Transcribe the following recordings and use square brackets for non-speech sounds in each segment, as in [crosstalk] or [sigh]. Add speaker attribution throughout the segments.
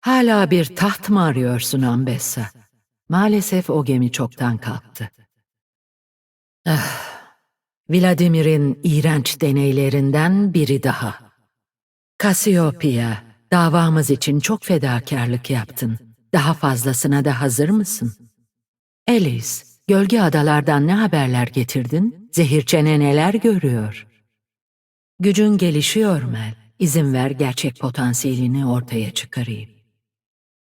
Speaker 1: Hala bir taht mı arıyorsun Ambessa? Maalesef o gemi çoktan kalktı. Ah, Vladimir'in iğrenç deneylerinden biri daha. Cassiopeia, davamız için çok fedakarlık yaptın. Daha fazlasına da hazır mısın? Alice, gölge adalardan ne haberler getirdin? Zehirçene neler görüyor? Gücün gelişiyor Mel. İzin ver gerçek potansiyelini ortaya çıkarayım.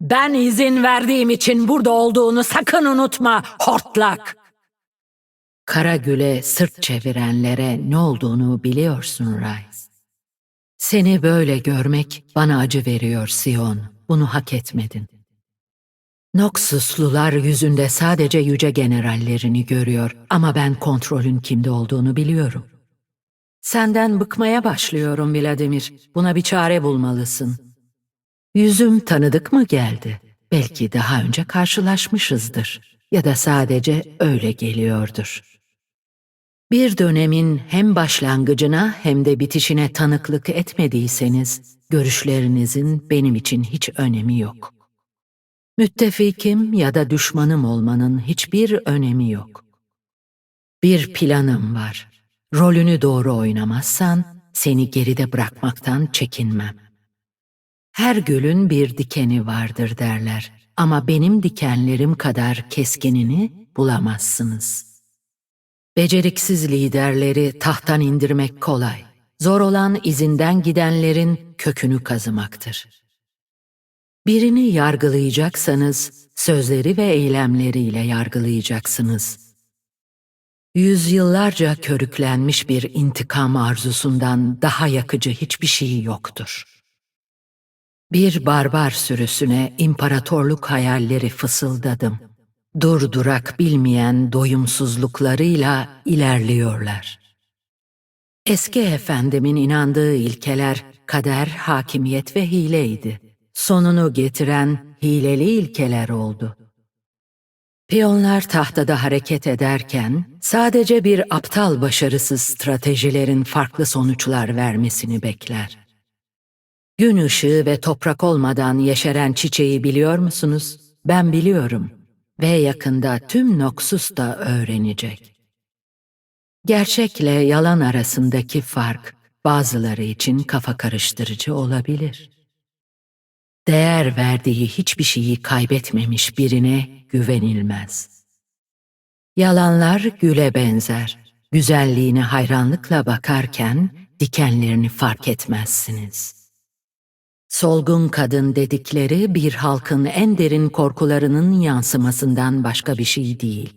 Speaker 1: Ben izin verdiğim için burada olduğunu sakın unutma, hortlak. Karagül'e sırt çevirenlere ne olduğunu biliyorsun Rice. Seni böyle görmek bana acı veriyor Sion. Bunu hak etmedin. Noxuslular yüzünde sadece yüce generallerini görüyor ama ben kontrolün kimde olduğunu biliyorum. Senden bıkmaya başlıyorum Vladimir. Buna bir çare bulmalısın. Yüzüm tanıdık mı geldi? Belki daha önce karşılaşmışızdır. Ya da sadece öyle geliyordur. Bir dönemin hem başlangıcına hem de bitişine tanıklık etmediyseniz, görüşlerinizin benim için hiç önemi yok. Müttefikim ya da düşmanım olmanın hiçbir önemi yok. Bir planım var. Rolünü doğru oynamazsan seni geride bırakmaktan çekinmem. Her gülün bir dikeni vardır derler ama benim dikenlerim kadar keskinini bulamazsınız. Beceriksiz liderleri tahttan indirmek kolay. Zor olan izinden gidenlerin kökünü kazımaktır. Birini yargılayacaksanız sözleri ve eylemleriyle yargılayacaksınız. Yüzyıllarca körüklenmiş bir intikam arzusundan daha yakıcı hiçbir şey yoktur. Bir barbar sürüsüne imparatorluk hayalleri fısıldadım. Durdurak bilmeyen doyumsuzluklarıyla ilerliyorlar. Eski efendimin inandığı ilkeler kader, hakimiyet ve hileydi. Sonunu getiren hileli ilkeler oldu. Piyonlar tahtada hareket ederken sadece bir aptal başarısız stratejilerin farklı sonuçlar vermesini bekler. Gün ışığı ve toprak olmadan yeşeren çiçeği biliyor musunuz? Ben biliyorum ve yakında tüm Noxus da öğrenecek. Gerçekle yalan arasındaki fark bazıları için kafa karıştırıcı olabilir. Değer verdiği hiçbir şeyi kaybetmemiş birine güvenilmez. Yalanlar güle benzer. Güzelliğine hayranlıkla bakarken dikenlerini fark etmezsiniz. Solgun kadın dedikleri bir halkın en derin korkularının yansımasından başka bir şey değil.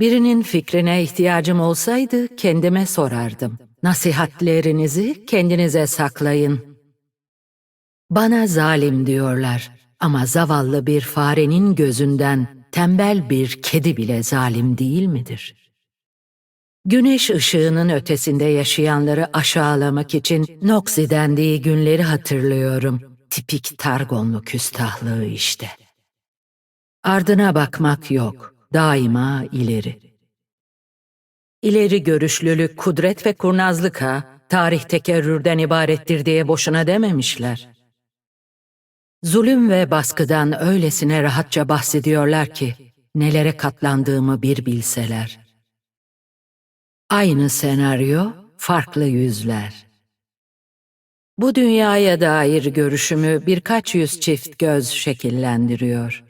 Speaker 1: Birinin fikrine ihtiyacım olsaydı kendime sorardım. Nasihatlerinizi kendinize saklayın. Bana zalim diyorlar ama zavallı bir farenin gözünden tembel bir kedi bile zalim değil midir? Güneş ışığının ötesinde yaşayanları aşağılamak için Noxi dendiği günleri hatırlıyorum. Tipik Targonlu küstahlığı işte. Ardına bakmak yok, daima ileri. İleri görüşlülük, kudret ve kurnazlık ha, tarih tekerrürden ibarettir diye boşuna dememişler. Zulüm ve baskıdan öylesine rahatça bahsediyorlar ki, nelere katlandığımı bir bilseler. Aynı senaryo, farklı yüzler. Bu dünyaya dair görüşümü birkaç yüz çift göz şekillendiriyor.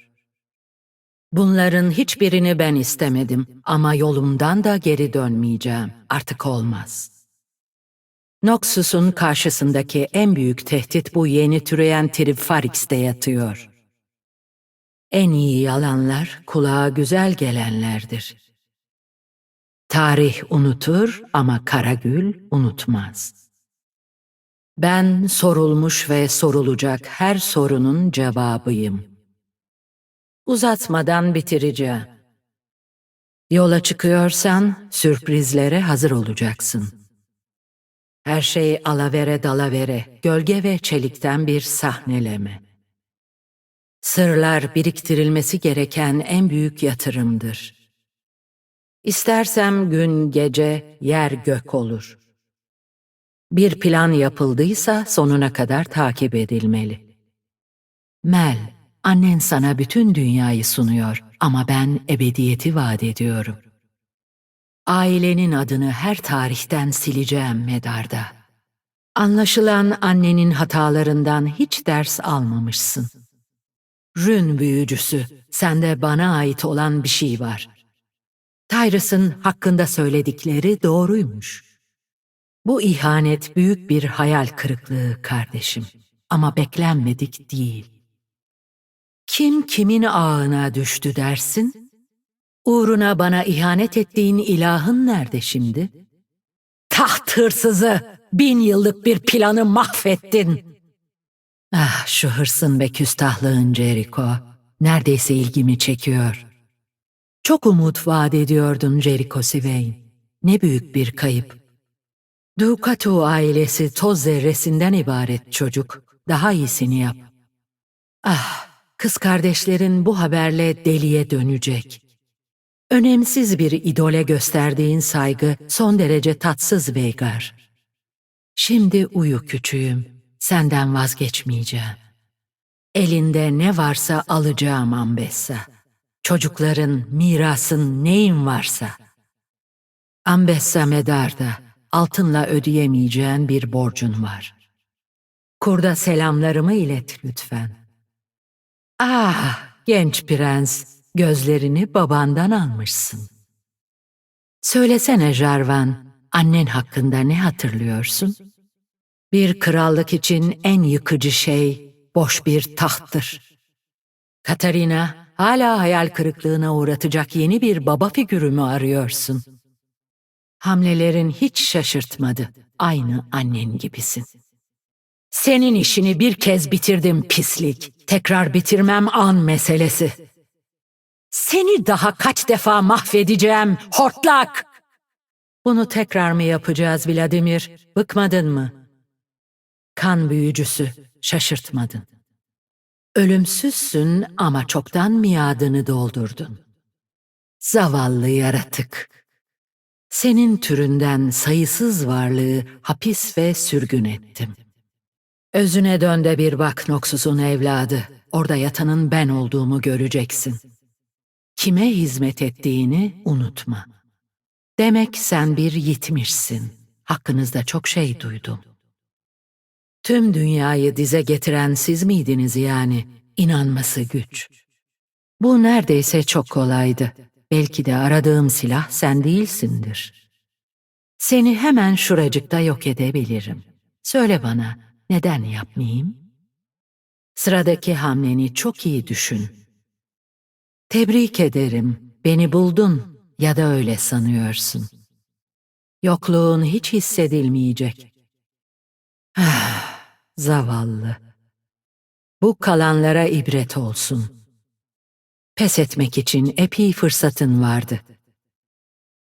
Speaker 1: Bunların hiçbirini ben istemedim ama yolumdan da geri dönmeyeceğim. Artık olmaz. Noxus'un karşısındaki en büyük tehdit bu yeni türeyen Trifarix'te yatıyor. En iyi yalanlar kulağa güzel gelenlerdir. Tarih unutur ama Karagül unutmaz. Ben sorulmuş ve sorulacak her sorunun cevabıyım. Uzatmadan bitireceğim. Yola çıkıyorsan sürprizlere hazır olacaksın. Her şey alavere dalavere, gölge ve çelikten bir sahneleme. Sırlar biriktirilmesi gereken en büyük yatırımdır. İstersem gün gece yer gök olur. Bir plan yapıldıysa sonuna kadar takip edilmeli. Mel, annen sana bütün dünyayı sunuyor ama ben ebediyeti vaat ediyorum. Ailenin adını her tarihten sileceğim medarda. Anlaşılan annenin hatalarından hiç ders almamışsın. Rün büyücüsü, sende bana ait olan bir şey var. Tyrus'ın hakkında söyledikleri doğruymuş. Bu ihanet büyük bir hayal kırıklığı kardeşim. Ama beklenmedik değil. Kim kimin ağına düştü dersin? Uğruna bana ihanet ettiğin ilahın nerede şimdi? Taht hırsızı, bin yıllık bir planı mahvettin. Ah şu hırsın ve küstahlığın Jericho, neredeyse ilgimi çekiyor. Çok umut vaat ediyordun Jericho Swain. Ne büyük bir kayıp. Ducatu ailesi toz zerresinden ibaret çocuk. Daha iyisini yap. Ah, kız kardeşlerin bu haberle deliye dönecek. Önemsiz bir idole gösterdiğin saygı son derece tatsız Veigar. Şimdi uyu küçüğüm, senden vazgeçmeyeceğim. Elinde ne varsa alacağım Ambessa. Çocukların, mirasın, neyin varsa. Ambessa medarda, altınla ödeyemeyeceğin bir borcun var. Kurda selamlarımı ilet lütfen. Ah, genç prens, gözlerini babandan almışsın. Söylesene Jarvan, annen hakkında ne hatırlıyorsun? Bir krallık için en yıkıcı şey boş bir tahttır. Katarina, hala hayal kırıklığına uğratacak yeni bir baba figürü mü arıyorsun? Hamlelerin hiç şaşırtmadı. Aynı annen gibisin. Senin işini bir kez bitirdim pislik. Tekrar bitirmem an meselesi. Seni daha kaç defa mahvedeceğim hortlak. Bunu tekrar mı yapacağız Vladimir? Bıkmadın mı? Kan büyücüsü, şaşırtmadın. Ölümsüzsün ama çoktan miadını doldurdun. Zavallı yaratık. Senin türünden sayısız varlığı hapis ve sürgün ettim. Özüne dön de bir bak Noxus'un evladı. Orada yatanın ben olduğumu göreceksin. Kime hizmet ettiğini unutma. Demek sen bir yitmişsin. Hakkınızda çok şey duydum. Tüm dünyayı dize getiren siz miydiniz yani? İnanması güç. Bu neredeyse çok kolaydı. Belki de aradığım silah sen değilsindir. Seni hemen şuracıkta yok edebilirim. Söyle bana, neden yapmayayım? Sıradaki hamleni çok iyi düşün. Tebrik ederim, beni buldun ya da öyle sanıyorsun. Yokluğun hiç hissedilmeyecek. Ah, zavallı. Bu kalanlara ibret olsun. Pes etmek için epey fırsatın vardı.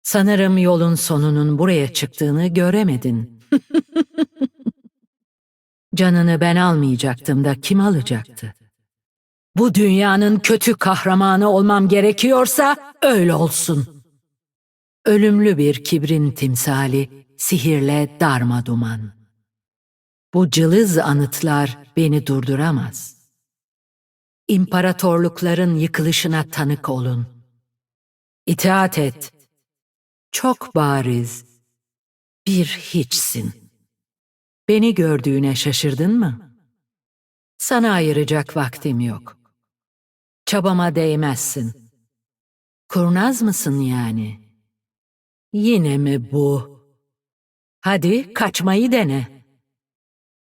Speaker 1: Sanırım yolun sonunun buraya çıktığını göremedin. [laughs] Canını ben almayacaktım da kim alacaktı? Bu dünyanın kötü kahramanı olmam gerekiyorsa öyle olsun. Ölümlü bir kibrin timsali, sihirle darma duman. Bu cılız anıtlar beni durduramaz. İmparatorlukların yıkılışına tanık olun. İtaat et. Çok bariz. Bir hiçsin. Beni gördüğüne şaşırdın mı? Sana ayıracak vaktim yok. Çabama değmezsin. Kurnaz mısın yani? Yine mi bu? Hadi kaçmayı dene.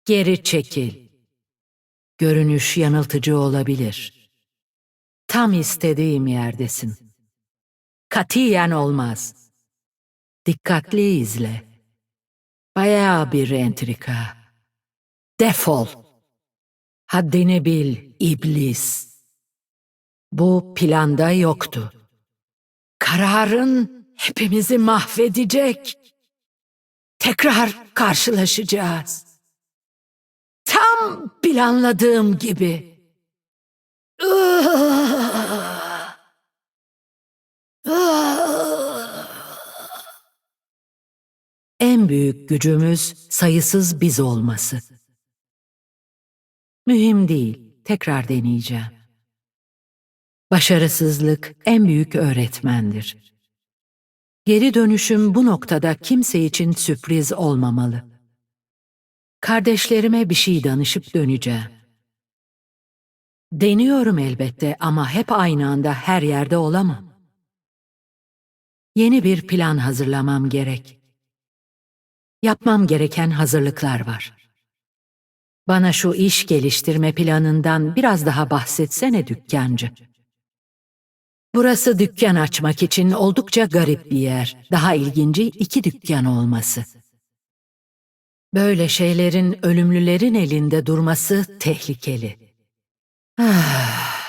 Speaker 1: Geri çekil. Görünüş yanıltıcı olabilir. Tam istediğim yerdesin. Katiyen olmaz. Dikkatli izle. Bayağı bir entrika. Defol. Haddini bil, iblis. Bu planda yoktu. Kararın hepimizi mahvedecek. Tekrar karşılaşacağız. Tam planladığım gibi. En büyük gücümüz sayısız biz olması. Mühim değil, tekrar deneyeceğim. Başarısızlık en büyük öğretmendir. Geri dönüşüm bu noktada kimse için sürpriz olmamalı. Kardeşlerime bir şey danışıp döneceğim. Deniyorum elbette ama hep aynı anda her yerde olamam. Yeni bir plan hazırlamam gerek. Yapmam gereken hazırlıklar var. Bana şu iş geliştirme planından biraz daha bahsetsene dükkancı. Burası dükkan açmak için oldukça garip bir yer. Daha ilginci iki dükkan olması. Böyle şeylerin ölümlülerin elinde durması tehlikeli. Ah,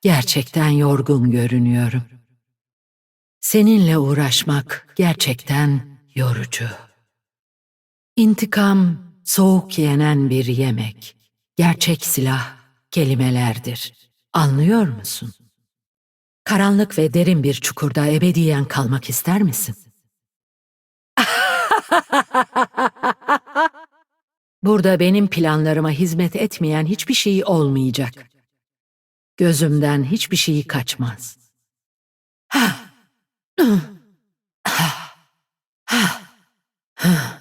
Speaker 1: gerçekten yorgun görünüyorum. Seninle uğraşmak gerçekten yorucu. İntikam soğuk yenen bir yemek. Gerçek silah kelimelerdir. Anlıyor musun? Karanlık ve derin bir çukurda ebediyen kalmak ister misin? [laughs] Burada benim planlarıma hizmet etmeyen hiçbir şey olmayacak. Gözümden hiçbir şey kaçmaz. Ha. Ha. Ha. Ha.